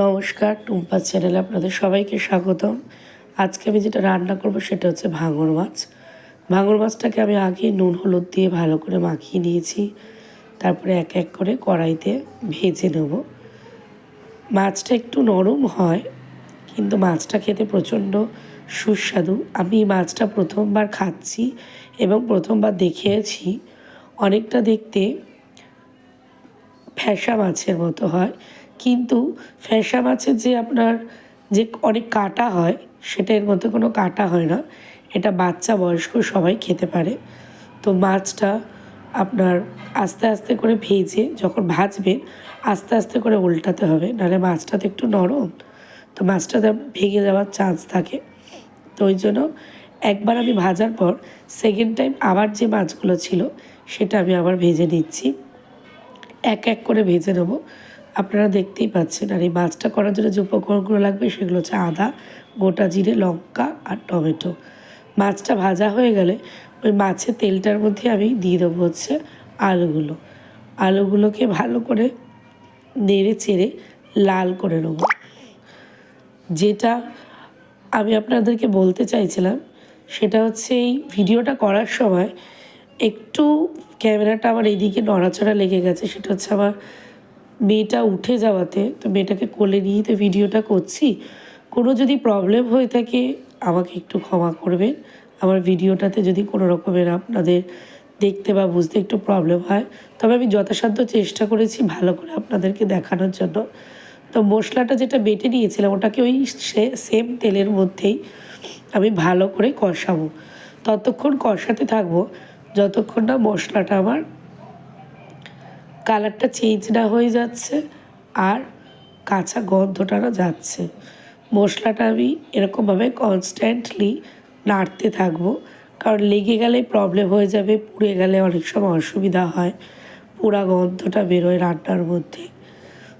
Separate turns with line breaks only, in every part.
নমস্কার, টুম্পা চ্যানেলে আপনাদের সবাইকে স্বাগতম। আজকে আমি যেটা রান্না করব সেটা হচ্ছে ভাঙর মাছ। ভাঙর মাছটাকে আমি আগে নুন, হলুদ দিয়ে ভালো করে মাখিয়ে নিয়েছি। তারপরে এক এক করে কড়াইতে ভেজে নেব। মাছটা একটু নরম হয়, কিন্তু মাছটা খেতে প্রচণ্ড সুস্বাদু। আমি মাছটা প্রথমবার খাচ্ছি এবং প্রথমবার দেখেছি। অনেকটা দেখতে ফ্যাসা মাছের মতো হয়। কিন্তু ফ্যাসা মাছের যে আপনার যে অনেক কাটা হয়, সেটা এর মধ্যে কোনো কাটা হয় না। এটা বাচ্চা বয়স্ক সবাই খেতে পারে। তো মাছটা আপনার আস্তে আস্তে করে ভেজে যখন ভাজবেন, আস্তে আস্তে করে উল্টাতে হবে। নাহলে মাছটা তো একটু নরম। তো মাছটা ভেঙে যাওয়ার চান্স থাকে। তো ওই জন্য একবার আমি ভাজার পর সেকেন্ড টাইম আবার যে মাছগুলো ছিল, সেটা আমি আবার ভেজে নিচ্ছি। এক এক করে ভেজে নেব। আপনারা দেখতেই পাচ্ছেন। আর এই মাছটা করার জন্য যে উপকরণগুলো লাগবে সেগুলো হচ্ছে আদা, গোটা জিরে, লঙ্কা আর টমেটো। মাছটা ভাজা হয়ে গেলে ওই মাছের তেলটার মধ্যে আমি দিয়ে দেবো হচ্ছে আলুগুলো। আলুগুলোকে ভালো করে নেড়ে চেড়ে লাল করে নেব। যেটা আমি আপনাদেরকে বলতে চাইছিলাম, সেটা হচ্ছে এই ভিডিওটা করার সময় একটু ক্যামেরাটা আমার এইদিকে নড়াচড়া লেগে গেছে, সেটা হচ্ছে আমার মেয়েটা উঠে যাওয়াতে, তো মেয়েটাকে কোলে নিয়েই তো ভিডিওটা করছি। কোনো যদি প্রবলেম হয়ে থাকে, আমাকে একটু ক্ষমা করবেন। আমার ভিডিওটাতে যদি কোনো রকমের আপনাদের দেখতে বা বুঝতে একটু প্রবলেম হয়, তবে আমি যথাসাধ্য চেষ্টা করেছি ভালো করে আপনাদেরকে দেখানোর জন্য। তো মশলাটা যেটা বেটে নিয়েছিলাম, ওটাকে ওই সেম তেলের মধ্যেই আমি ভালো করে কষাবো। ততক্ষণ কষাতে থাকব, যতক্ষণ না মশলাটা আমার কালারটা চেঞ্জ না হয়ে যাচ্ছে আর কাঁচা গন্ধটা না যাচ্ছে। মশলাটা আমি এরকমভাবে কনস্ট্যান্টলি নাড়তে থাকব। কারণ লেগে গেলে প্রবলেম হয়ে যাবে, পুড়ে গেলে অনেক সময় অসুবিধা হয় পোড়া গন্ধটা বেরোয় রান্নার মধ্যে।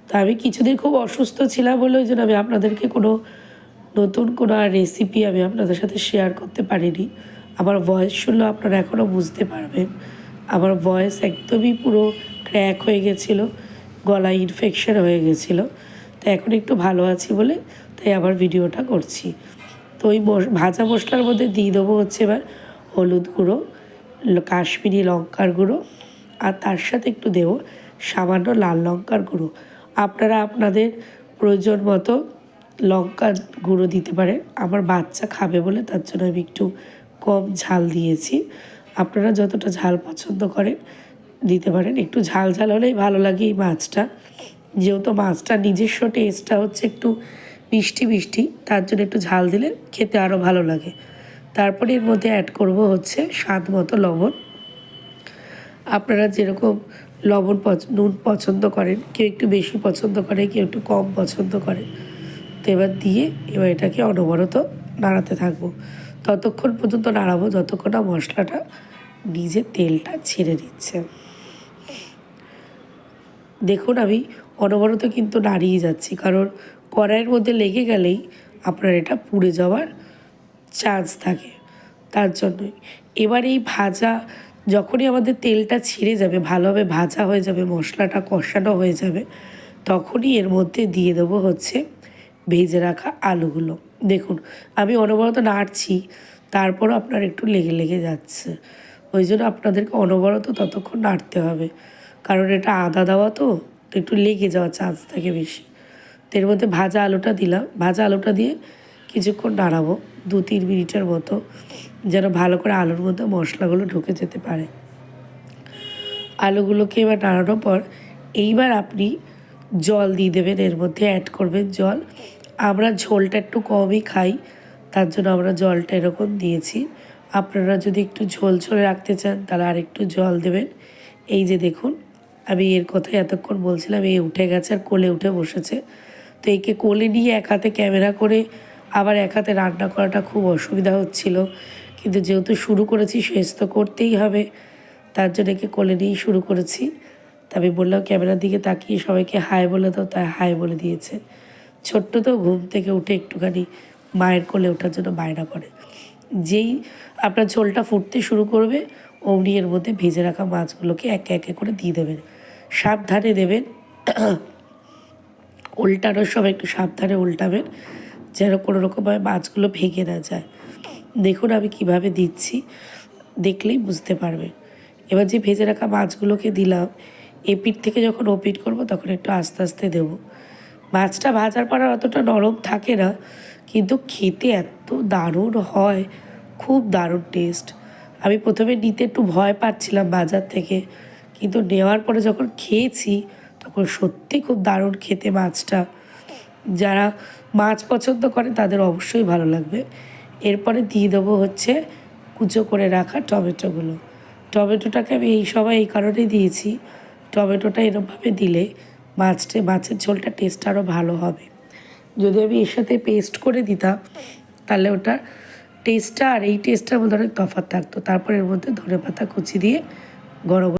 তো আমি কিছুদিন খুব অসুস্থ ছিলাম বলে ওই জন্য আমি আপনাদেরকে কোনো নতুন কোনো রেসিপি আমি আপনাদের সাথে শেয়ার করতে পারিনি। আমার ভয়েস শুনলেও আপনারা এখনও বুঝতে পারবেন। আমার ভয়েস একদমই পুরো ক্র্যাক হয়ে গেছিল, গলায় ইনফেকশন হয়ে গেছিল। তো এখন একটু ভালো আছি বলে তাই আবার ভিডিওটা করছি। তো ওই ভাজা মশলার মধ্যে দিয়ে দেবো হচ্ছে এবার হলুদ গুঁড়ো কাশ্মীরি লঙ্কার গুঁড়ো, আর তার সাথে একটু দেবো সামান্য লাল লঙ্কার গুঁড়ো। আপনারা আপনাদের প্রয়োজন মতো লঙ্কার গুঁড়ো দিতে পারেন। আমার বাচ্চা খাবে বলে তার জন্য আমি একটু কম ঝাল দিয়েছি। আপনারা যতটা ঝাল পছন্দ করেন দিতে পারেন। একটু ঝাল ঝাল হলেই ভালো লাগে এই মাছটা। যেহেতু মাছটা নিজস্ব টেস্টটা হচ্ছে একটু মিষ্টি মিষ্টি, তার জন্য একটু ঝাল দিলে খেতে আরও ভালো লাগে। তারপরে এর মধ্যে অ্যাড করব হচ্ছে স্বাদ মতো লবণ। আপনারা যেরকম লবণ নুন পছন্দ করেন, কেউ একটু বেশি পছন্দ করে, কেউ একটু কম পছন্দ করে, তো এবার দিয়ে এবার এটাকে অনবরত নাড়াতে থাকব। ততক্ষণ পর্যন্ত নাড়াবো, যতক্ষণ না মশলাটা নিজে তেলটা ছেড়ে দিচ্ছে। দেখুন, আমি অনবরত কিন্তু নাড়িয়ে যাচ্ছি। কারণ কড়াইয়ের মধ্যে লেগে গেলেই আপনার এটা পুড়ে যাওয়ার চান্স থাকে। তার জন্যই। এবার এই ভাজা, যখনই আমাদের তেলটা ছিঁড়ে যাবে, ভালোভাবে ভাজা হয়ে যাবে, মশলাটা কষানো হয়ে যাবে, তখনই এর মধ্যে দিয়ে দেবো হচ্ছে ভেজে রাখা আলুগুলো। দেখুন, আমি অনবরত নাড়ছি তারপরও আপনার একটু লেগে লেগে যাচ্ছে। ওই জন্য আপনাদেরকে অনবরত ততক্ষণ নাড়তে হবে। কারণ এটা আদা দেওয়া তো তো একটু লেগে যাওয়ার চান্স থাকে বেশি। তো এর মধ্যে ভাজা আলুটা দিলাম। ভাজা আলুটা দিয়ে কিছুক্ষণ নাড়াবো, দু তিন মিনিটের মতো, যেন ভালো করে আলুর মধ্যে মশলাগুলো ঢুকে যেতে পারে। আলুগুলোকে এবার নাড়ানোর পর এইবার আপনি জল দিয়ে দেবেন, এর মধ্যে অ্যাড করবেন জল। আমরা ঝোলটা একটু কমই খাই, তার জন্য আমরা জলটা এরকম দিয়েছি। আপনারা যদি একটু ঝোল ঝোলে রাখতে চান, তাহলে আর একটু জল দেবেন। এই যে দেখুন আমি এর কথাই এতক্ষণ বলছিলাম এই উঠে গেছে আর কোলে উঠে বসেছে। তো একে কোলে নিয়ে এক হাতে ক্যামেরা করে আবার এক হাতে রান্না করাটা খুব অসুবিধা হচ্ছিল। কিন্তু যেহেতু শুরু করেছি, শেষ তো করতেই হবে। তার জন্য একে কোলে নিয়েই শুরু করেছি। তা আমি বললাম, ক্যামেরার দিকে তাকিয়ে সবাইকে হাই বলে দাও। তাই হাই বলে দিয়েছে। ছোট্ট তো ঘুম থেকে উঠে একটুখানি মায়ের কোলে ওঠার জন্য বায়না করে। যেই আপনার ঝোলটা ফুটতে শুরু করবে অমনি মধ্যে ভেজে রাখা মাছগুলোকে একে একে করে দিয়ে দেবেন। সাবধানে দেবেন। উল্টানোর সময় একটু সাবধানে উল্টাবেন, যেন কোনো রকমভাবে মাছগুলো ভেঙে না যায়। দেখুন আমি কীভাবে দিচ্ছি, দেখলেই বুঝতে পারবেন। এবার যে ভেজে রাখা মাছগুলোকে দিলাম এপিট থেকে যখন ওপিট করব তখন একটু আস্তে আস্তে দেবো। মাছটা ভাজার পর অতটা নরম থাকে না, কিন্তু খেতে এত দারুণ হয়, খুব দারুণ টেস্ট। আমি প্রথমে নিতে একটু ভয় পাচ্ছিলাম বাজার থেকে, কিন্তু নেওয়ার পরে যখন খেয়েছি, তখন সত্যি খুব দারুণ খেতে মাছটা। যারা মাছ পছন্দ করে, তাদের অবশ্যই ভালো লাগবে। এরপরে দিয়ে দেবো হচ্ছে কুচো করে রাখা টমেটোগুলো। টমেটোটাকে আমি এই সময় এই কারণেই দিয়েছি। টমেটোটা এরমভাবে দিলে মাছটা, মাছের ঝোলটা টেস্ট আরও ভালো হবে। যদি আমি এর সাথে পেস্ট করে দিতাম, তাহলে ওটা টেস্টটা আর এই টেস্টটার মধ্যে অনেক তফাৎ থাকতো। তারপর এর মধ্যে ধনে পাতা কুচি দিয়ে গরম